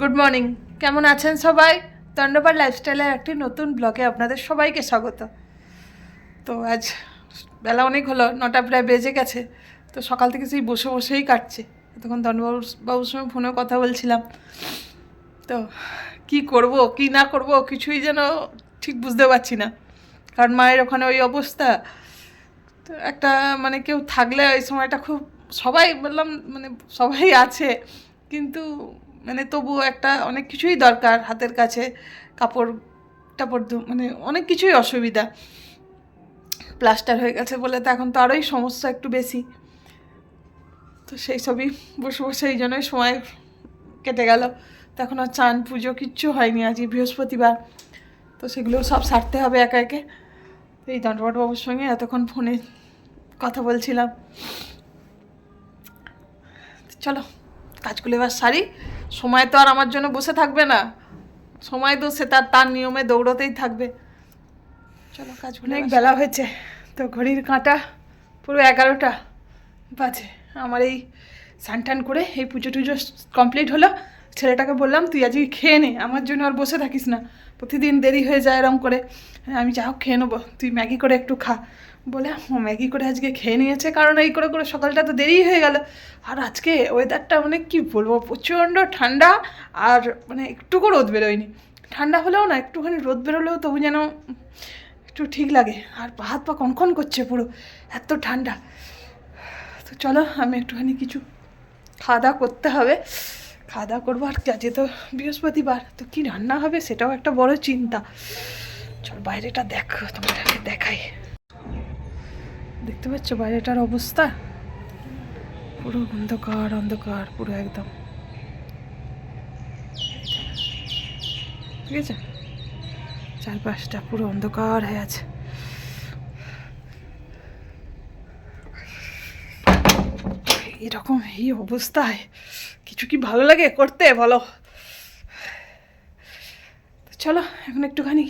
Good morning কেমন আছেন সবাই? দণ্ডপার লাইফস্টাইলের একটি নতুন ব্লগে আপনাদের সবাইকে স্বাগত। তো আজ বেলা অনেক হলো, নটা প্রায় বেজে গেছে, তো সকাল থেকে সেই বসে বসেই কাটছে। তখন দণ্ডবাবুর বাবুর সঙ্গে ফোনে কথা বলছিলাম। তো কি করব, কি না করব, কিছুই যেন ঠিক বুঝতে পারছি না। কারণ মায়ের ওখানে ওই অবস্থা। তো একটা মানে কেউ থাকলে ওই সময়টা খুব সবাই বললাম মানে সবাই আছে। কিন্তু মানে তবুও একটা অনেক কিছুই দরকার হাতের কাছে, কাপড়, টাপড় মানে অনেক কিছুই অসুবিধা। প্লাস্টার হয়ে গেছে বলে তো এখন তো আরোই সমস্যা একটু বেশি। তো সেই সবই বসে বসে এই জন্যই সময় কেটে গেল। তো এখন আর চান, পুজো কিচ্ছু হয়নি আজকে বৃহস্পতিবার। তো সেগুলো সব সারতে হবে একা একে। তো এই দণ্ডপাটবাবুর সঙ্গে এতক্ষণ ফোনে কথা বলছিলাম। চলো, কাজগুলো এবার সারি। সময় তো আর আমার জন্য বসে থাকবে না। সময় তো সে তার তার নিয়মে দৌড়তেই থাকবে। চলো কাজগুলো অনেক বেলা হয়েছে তো ঘড়ির কাঁটা পুরো এগারোটা বাজে। আমার এই স্নান টান করে এই পুজো টুজো কমপ্লিট হলো। ছেলেটাকে বললাম তুই আজকে খেয়ে নে আমার জন্য আর বসে থাকিস না। প্রতিদিন দেরি হয়ে যায় এরম করে। হ্যাঁ, আমি যা হোক খেয়ে নেব। তুই ম্যাগি করে একটু খা। বলে ম্যাগি করে আজকে খেয়ে নিয়েছে, কারণ এই করে করে সকালটা তো দেরি হয়ে গেল। আর আজকে ওয়েদারটা মানে কি বলব, প্রচণ্ড ঠান্ডা আর মানে একটুকু রোদ বেরোয়নি। ঠান্ডা হলেও না, একটুখানি রোদ বেরোলেও তবু যেন একটু ঠিক লাগে। আর পা হাত পা কনকন করছে পুরো, এত ঠান্ডা। তো চলো, আমি একটুখানি কিছু খাওয়া দাওয়া করতে হবে। খাওয়া দাওয়া করব, আর আজকে তো বৃহস্পতিবার, তো কি রান্না হবে সেটাও একটা বড় চিন্তা। চল, বাইরেটা দেখো, তোমাদেরকে দেখাই। দেখতে পাচ্ছ বাইরেটার অবস্থা? পুরো অন্ধকার অন্ধকার, পুরো একদম। ঠিক আছে? চারপাশটা পুরো অন্ধকার হয়ে আছে। এরকম এই অবস্থায় কিছু কি ভালো লাগে করতে, বলো? তো চলো, এখন একটুখানি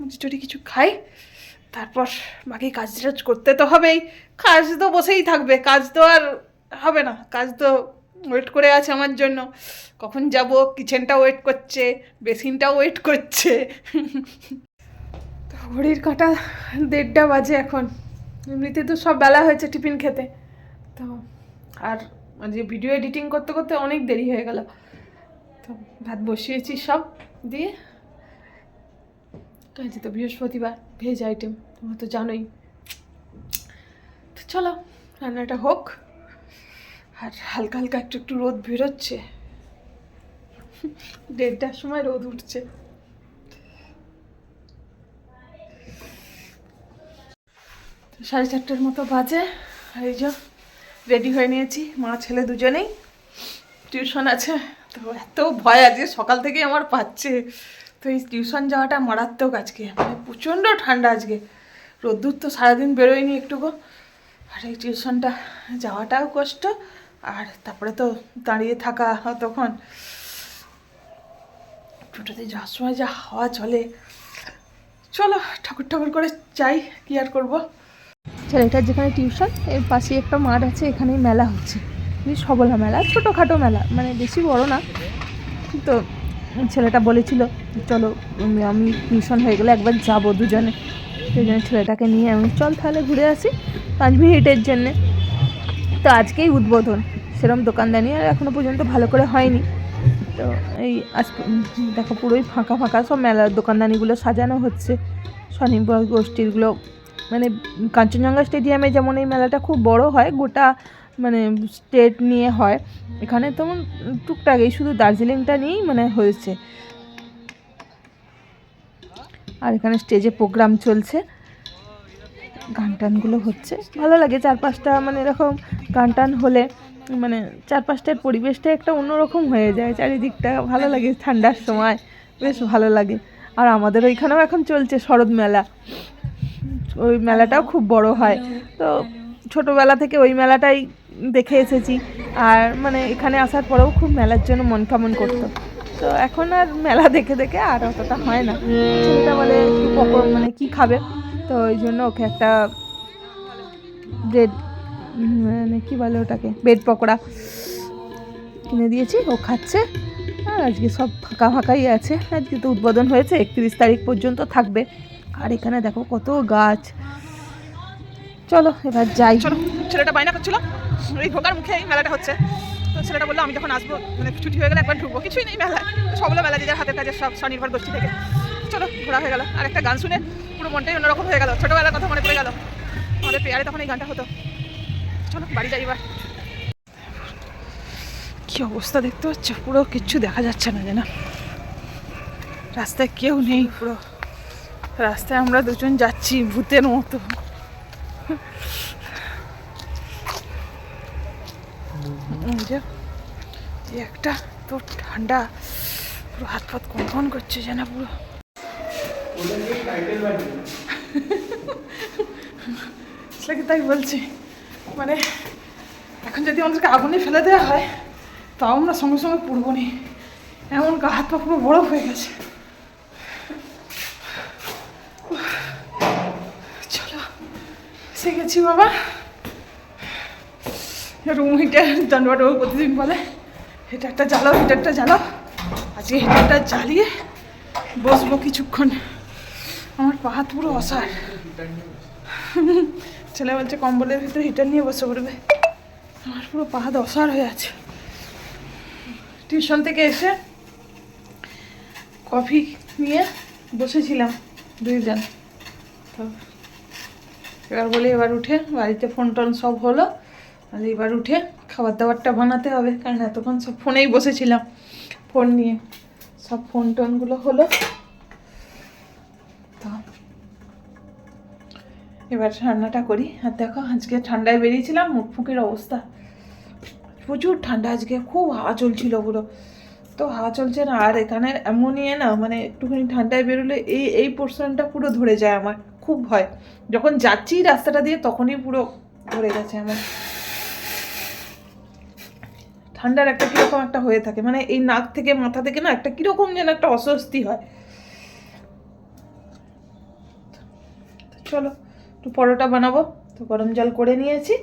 মুচি কিছু খাই। তারপর বাকি কাজ টাজ করতে তো হবেই। কাজ তো বসেই থাকবে, কাজ তো আর হবে না। কাজ তো ওয়েট করে আছে আমার জন্য। কখন যাব কিচেনটা ওয়েট করছে বেসিনটাও ওয়েট করছে। ঘড়ির কাঁটা দেড়টা বাজে এখন। এমনিতে তো সব বেলা হয়েছে টিফিন খেতে। তো আর যে ভিডিও এডিটিং করতে করতে অনেক দেরি হয়ে গেল। তো ভাত বসিয়েছি সব দিয়ে। কাজে তো বৃহস্পতিবার ভেজ আইটেম তোমরা তো জানোই। তো চলো, রান্নাটা হোক। আর হালকা হালকা একটু একটু রোদ বেরোচ্ছে। দেড়টার সময় রোদ উঠছে। সাড়ে চারটের মতো বাজে। এই যে রেডি হয়ে নিয়েছি, মা ছেলে দুজনেই। টিউশন আছে। তো এত ভয় আজকে সকাল থেকেই আমার পাচ্ছে। তো এই টিউশন যাওয়াটা মারাত্মক আজকে। মানে প্রচণ্ড ঠান্ডা আজকে। রোদ্দুর তো সারাদিন বেরোয়নি একটুকু আর এই টিউশনটা যাওয়াটাও কষ্ট, আর তারপরে তো দাঁড়িয়ে থাকা তখন। টোটোতে যাওয়ার সময় যা হাওয়া চলে। চলো, ঠাকুর ঠাকুর করে চাই কি আর করব? ছেলেটার যেখানে টিউশন, এর পাশে একটা মাঠ আছে, এখানেই মেলা হচ্ছে। সবলা মেলা, ছোটোখাটো মেলা মানে বেশি বড় না। তো ছেলেটা বলেছিল, চলো আমি টিউশন হয়ে গেলে একবার যাব দুজনে। সেই জন্য ছেলেটাকে নিয়ে আমি চল তাহলে ঘুরে আসি পাঁচ মিনিটের জন্যে। তো আজকেই উদ্বোধন। সেরম দোকানদানি আর এখনও পর্যন্ত ভালো করে হয়নি। তো এই আজ দেখো পুরোই ফাঁকা ফাঁকা সব মেলার দোকানদানিগুলো সাজানো হচ্ছে। স্বনির্ভর গোষ্ঠীরগুলো মানে কাঞ্চনজঙ্ঘা স্টেডিয়ামে যেমন এই মেলাটা খুব বড় হয়, গোটা মানে স্টেট নিয়ে হয়। এখানে তেমন টুকটাক এই শুধু দার্জিলিংটা নিয়েই মানে হয়েছে। আর এখানে স্টেজে প্রোগ্রাম চলছে। গান টানগুলো হচ্ছে। ভালো লাগে চারপাশটা মানে এরকম গান টান হলে মানে চারপাশটার পরিবেশটা একটা অন্যরকম হয়ে যায় চারিদিকটা। ভালো লাগে ঠান্ডার সময়, বেশ ভালো লাগে। আর আমাদের ওইখানেও এখন চলছে শরৎ মেলা। ওই মেলাটাও খুব বড় হয়। তো ছোটোবেলা থেকে ওই মেলাটাই দেখে এসেছি। আর মানে এখানে আসার পরেও খুব মেলার জন্য মন কেমন করতো। তো এখন আর মেলা দেখে দেখে আর অতটা হয় না। ছেলেটা বলে মানে কি খাবে? তো ওই জন্য ওকে একটা ব্রেড মানে কী বলে ওটাকে ব্রেড পকোড়া কিনে দিয়েছি। ও খাচ্ছে। আর আজকে সব ফাঁকা ফাঁকাই আছে। আজকে তো উদ্বোধন হয়েছে, একত্রিশ তারিখ পর্যন্ত থাকবে। আর এখানে দেখো কত গাছ। চলো, এবার যাই। চলো, ছেলেটা বায়না করছিল। এই ঢোকার মুখে এই মেলাটা হচ্ছে। তো ছেলেটা বলল, আমি যখন আসব মানে ছুটি হয়ে গেলে একবার ঢুকবো। কিছুই নেই মেলা সবগুলো মেলা যে হাতের কাজের সব স্বনির্ভর গোষ্ঠী থেকে। চলো, ঘোরা হয়ে গেল। আর একটা গান শুনে পুরো মনটাই অন্যরকম হয়ে গেল। ছোটোবেলার কথা মনে পড়ে গেল। আমাদের পেয়ারে তখন এই গানটা হতো। চলো, বাড়ি যাই এবার। কী অবস্থা দেখতে পাচ্ছ? পুরো কিচ্ছু দেখা যাচ্ছে না যেন রাস্তায় কেউ নেই পুরো। রাস্তায় আমরা দুজন যাচ্ছি ভূতের মতো। এই যে একটা তো ঠান্ডা পুরো হাত ফাত কনকন করছে যেন পুরো। সেটাকে তাই বলছি? মানে এখন যদি আমাদেরকে আগুনে ফেলে দেওয়া হয়, তাও আমরা সঙ্গে সঙ্গে পুড়বো নি। এমন গা, হাত পা পুরো বরফ হয়ে গেছে। চলো, এসে গেছি বাবা। রুম হিটার জানবাটাও প্রতিদিন বলে, হিটারটা জ্বালাও হিটারটা জ্বালাও। আজকে হিটারটা জ্বালিয়ে বসবো কিছুক্ষণ। আমার পা হাত পুরো অসার। ছেলে বলছে, কম্বলের ভিতরে হিটার নিয়ে বসে পড়বে। আমার পুরো পা হাত অসার হয়ে আছে। টিউশন থেকে এসে কফি নিয়ে বসেছিলাম দুইজন। তো এবার বলি, এবার উঠে বাড়িতে ফোন টোন সব হলো। এবার উঠে খাবার দাবারটা বানাতে হবে, কারণ এতক্ষণ সব ফোনেই বসেছিলাম, ফোন নিয়ে। সব ফোন টোনগুলো হলো। তো এবার রান্নাটা করি। আর দেখো, আজকে ঠান্ডায় বেরিয়েছিলাম মুখ ফুকের অবস্থা। প্রচুর ঠান্ডা আজকে, খুব হাওয়া চলছিল পুরো। তো হাওয়া চলছে না, আর এখানে এমনই না মানে একটুখানি ঠান্ডায় বেরোলে এই এই পোর্শনটা পুরো ধরে যায় আমার, খুব ভয়। যখন যাচ্ছি রাস্তাটা দিয়ে, তখনই পুরো ধরে গেছে আমার। ঠান্ডার একটা কীরকম একটা হয়ে থাকে। মানে এই নাক থেকে, মাথা থেকে না একটা কীরকম যেন একটা অস্বস্তি হয়। চলো, একটু পরোটা বানাবো। তো গরম জল করে নিয়েছি।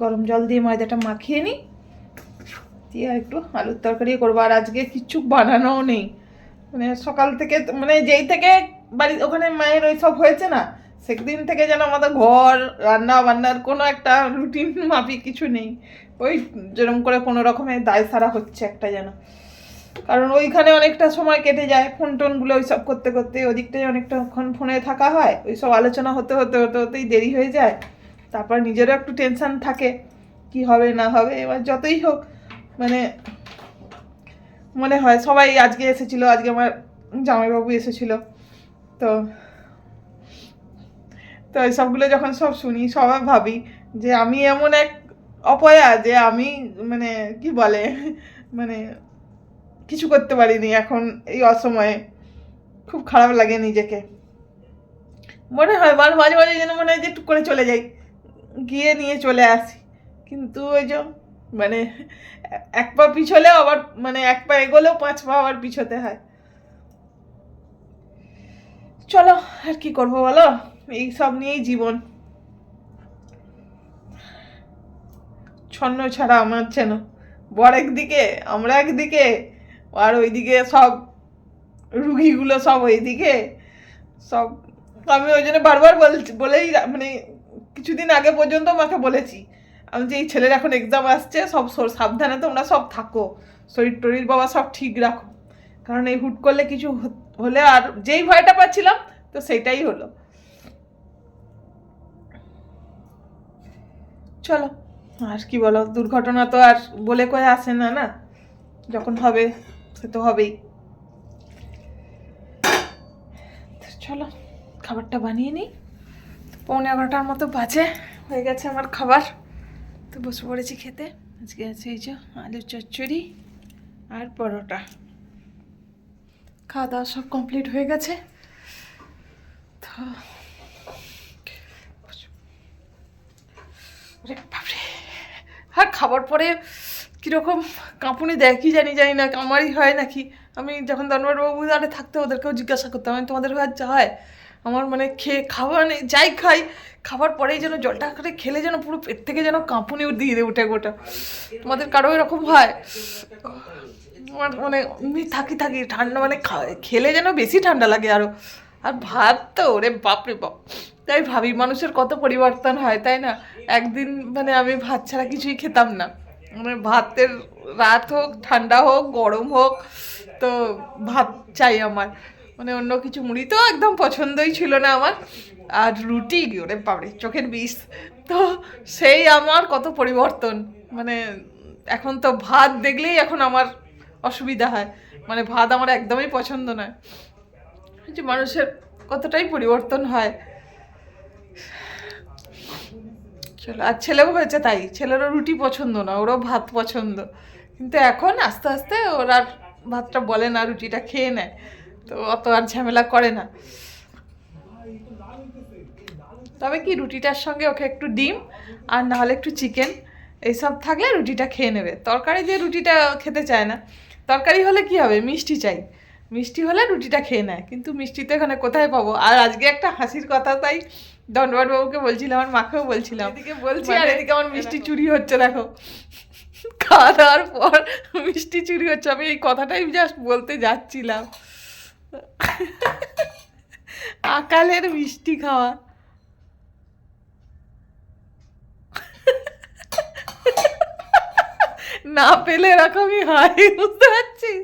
গরম জল দিয়ে ময়দাটা মাখিয়ে নিই। দিয়ে আর একটু আলুর তরকারি করব। আর আজকে কিচ্ছু বানানোও নেই। মানে সকাল থেকে মানে যেই থেকে বাড়ি, ওখানে মায়ের ওই সব হয়েছে না, সেদিন থেকে যেন আমাদের ঘর রান্না বান্নার কোনো একটা রুটিন মাফিক কিছু নেই। ওই যেরকম করে কোনো রকমের দায় সারা হচ্ছে একটা যেন। কারণ ওইখানে অনেকটা সময় কেটে যায় ফোন টোনগুলো ওই সব করতে করতে ওদিকটায় অনেকটাক্ষণ ফোনে থাকা হয় ওই সব আলোচনা হতে হতে হতে হতেই দেরি হয়ে যায়। তারপর নিজেরও একটু টেনশন থাকে, কি হবে না হবে, এবার যতই হোক মানে মনে হয় সবাই আজকে এসেছিল, আজকে আমার জামাইবাবু এসেছিল। তো তো এইসবগুলো যখন সব শুনি, সবাই ভাবি যে আমি এমন এক অপয়া যে আমি মানে কি বলে মানে কিছু করতে পারিনি এখন এই অসময়ে। খুব খারাপ লাগে নিজেকে। মনে হয় বার মাঝে মাঝে যেন মনে হয় যে টুক করে চলে যাই। গিয়ে নিয়ে চলে আসি। কিন্তু ওই যে মানে এক পা পিছলেও আবার মানে এক পা এগোলেও পাঁচ পা আবার পিছোতে হয়। চলো, আর কি করব বলো? এই সব নিয়েই জীবন। ছন্ন ছাড়া আমার যেন বর একদিকে, আমরা একদিকে, আর ওইদিকে সব রুগীগুলো সব ওইদিকে, সব আমি ওই জন্য বারবার বলেই মানে কিছুদিন আগে পর্যন্ত মাকে বলেছি, আমি যে এই ছেলের এখন এক্সাম আসছে, সব সাবধানে তোমরা সব থাকো, শরীর টরির বাবা সব ঠিক রাখো। কারণ এই হুট করলে কিছু হলে আর যেই ভয়টা পাচ্ছিলাম, তো সেটাই হলো। চলো। আর কি বলো, দুর্ঘটনা তো আর বলে কয়ে আসে না না? যখন হবে, সে তো হবেই। চলো, খাবারটা বানিয়ে নিই। পৌনে এগারোটার মতো বাজে, হয়ে গেছে আমার খাবার। তো বসে পড়েছি খেতে। আজকে আছে এই যে আলুর চচ্চড়ি আর পরোটা। খাওয়া দাওয়া সব কমপ্লিট হয়ে গেছে। তো আর খাবার পরে কীরকম কাঁপুনি দেয়, কি জানি জানি না, আমারই হয় নাকি। আমি যখন ধনবাবু আরে থাকতে ওদেরকেও জিজ্ঞাসা করতাম, আমি তোমাদের হয় যা হয়? আমার মানে খেয়ে খাওয়া মানে যাই খাই, খাবার পরেই যেন জলটা করে খেলে যেন পুরো পেট থেকে যেন কাঁপুনি দিয়ে দেয় উঠে গোটা। তোমাদের কারও এরকম হয়? আমার মানে এমনি থাকি থাকি, ঠান্ডা মানে খেলে যেন বেশি ঠান্ডা লাগে আরও আর ভাত তো, ওরে বাপরে বাপ। তাই ভাবি, মানুষের কত পরিবর্তন হয়, তাই না? একদিন মানে আমি ভাত ছাড়া কিছুই খেতাম না। মানে ভাতের রাত হোক, ঠান্ডা হোক, গরম হোক, তো ভাত চাই আমার। মানে অন্য কিছু মুড়ি তো একদম পছন্দই ছিল না আমার। আর রুটি, ওরে বাপরে, চোখের বিষ। তো সেই আমার কত পরিবর্তন। মানে এখন তো ভাত দেখলেই এখন আমার অসুবিধা হয়। মানে ভাত আমার একদমই পছন্দ নয়। যে মানুষের কতটাই পরিবর্তন হয়। চলো, আর ছেলেও হয়েছে তাই, ছেলেরও রুটি পছন্দ না, ওরও ভাত পছন্দ। কিন্তু এখন আস্তে আস্তে ওর ভাতটা বলে না, রুটিটা খেয়ে নেয়, তো অত আর ঝামেলা করে না। তবে কি, রুটিটার সঙ্গে ওকে একটু ডিম, আর না হলে একটু চিকেন, এইসব থাকলে রুটিটা খেয়ে নেবে। তরকারি দিয়ে রুটিটা খেতে চায় না। তরকারি হলে কি হবে? মিষ্টি চাই। মিষ্টি হলে রুটিটা খেয়ে নেয় কিন্তু মিষ্টি তো এখানে কোথায় পাবো? আর আজকে একটা হাসির কথা তাই দণ্ডবাট বাবুকে বলছিলাম আমার মাকেও বলছিলাম। এদিকে বলছি আর এদিকে আমার মিষ্টি চুরি হচ্ছে দেখো। খাওয়া দাওয়ার পর মিষ্টি চুরি হচ্ছে আমি এই কথাটাই জাস্ট বলতে যাচ্ছিলাম। আকালের মিষ্টি খাওয়া। না পেলে এরকমই হয় বুঝতে পারছিস?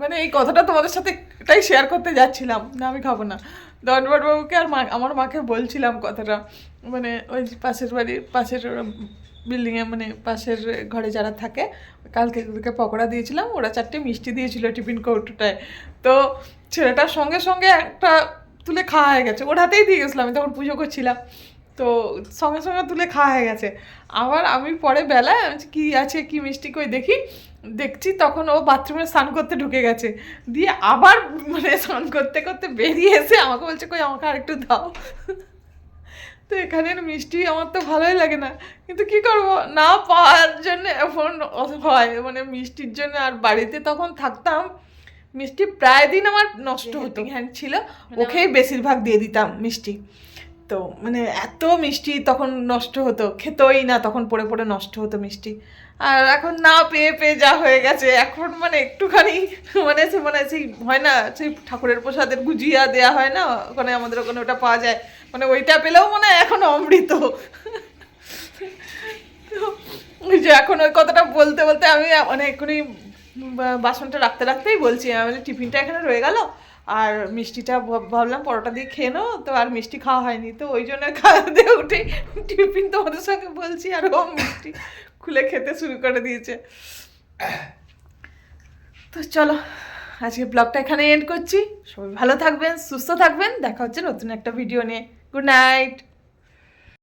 মানে এই কথাটা তোমাদের সাথে এটাই শেয়ার করতে যাচ্ছিলাম। না, আমি খাব না। বাবুকে আর মা, আমার মাকে বলছিলাম কথাটা। মানে ওই পাশের বাড়ির পাশের বিল্ডিংয়ে মানে পাশের ঘরে যারা থাকে, কালকে ওদেরকে পকোড়া দিয়েছিলাম। ওরা চারটে মিষ্টি দিয়েছিল টিফিন কৌটোটায়। তো ছেলেটার সঙ্গে সঙ্গে একটা তুলে খাওয়া হয়ে গেছে। ওর হাতেই দিয়ে গেছিলাম, আমি তখন পুজো করছিলাম। তো সঙ্গে সঙ্গে তুলে খাওয়া হয়ে গেছে। আবার আমি পরে বেলায় আমি কি আছে? কি মিষ্টি কই? দেখি। দেখছি তখন ও বাথরুমে স্নান করতে ঢুকে গেছে। দিয়ে আবার মানে স্নান করতে করতে বেরিয়ে এসে আমাকে বলছে কই আমাকে আরেকটু দাও। তো এখানের মিষ্টি আমার তো ভালোই লাগে না। কিন্তু কি করব? না পাওয়ার জন্য এখন হয় মানে মিষ্টির জন্য আর বাড়িতে তখন থাকতাম মিষ্টি প্রায় দিন আমার নষ্ট হতো। হ্যান্ড ছিল। ওকেই বেশিরভাগ দিয়ে দিতাম মিষ্টি। তো মানে এত মিষ্টি তখন নষ্ট হতো, খেতই না তখন পড়ে পড়ে নষ্ট হতো মিষ্টি। আর এখন না পেয়ে পেয়ে যা হয়ে গেছে, এখন মানে একটুখানি মানে সে মানে সেই হয় না, সেই ঠাকুরের প্রসাদের গুজিয়া দেয়া হয় না, ওখানে আমাদের ওখানে ওটা পাওয়া যায় মানে ওইটা পেলেও মানে এখন অমৃত। যে এখন ওই কথাটা বলতে বলতে আমি বা- বাসনটা রাখতে, রাখতেই বলছি, আমি টিফিনটা এখানে রয়ে গেল আর মিষ্টিটা ভাব- ভাবলাম পরোটা দিয়ে খেয়ে নাও, তো আর মিষ্টি খাওয়া হয়নি। তো ওই জন্য খাওয়া দিয়ে উঠে টিফিন তোমাদের সঙ্গে বলছি, আর ও মিষ্টি খুলে খেতে শুরু করে দিয়েছে। তো চলো, আজকে ব্লগটা এখানে এন্ড করছি। সবাই ভালো থাকবেন, সুস্থ থাকবেন, দেখা হচ্ছে নতুন একটা ভিডিও নিয়ে। Good night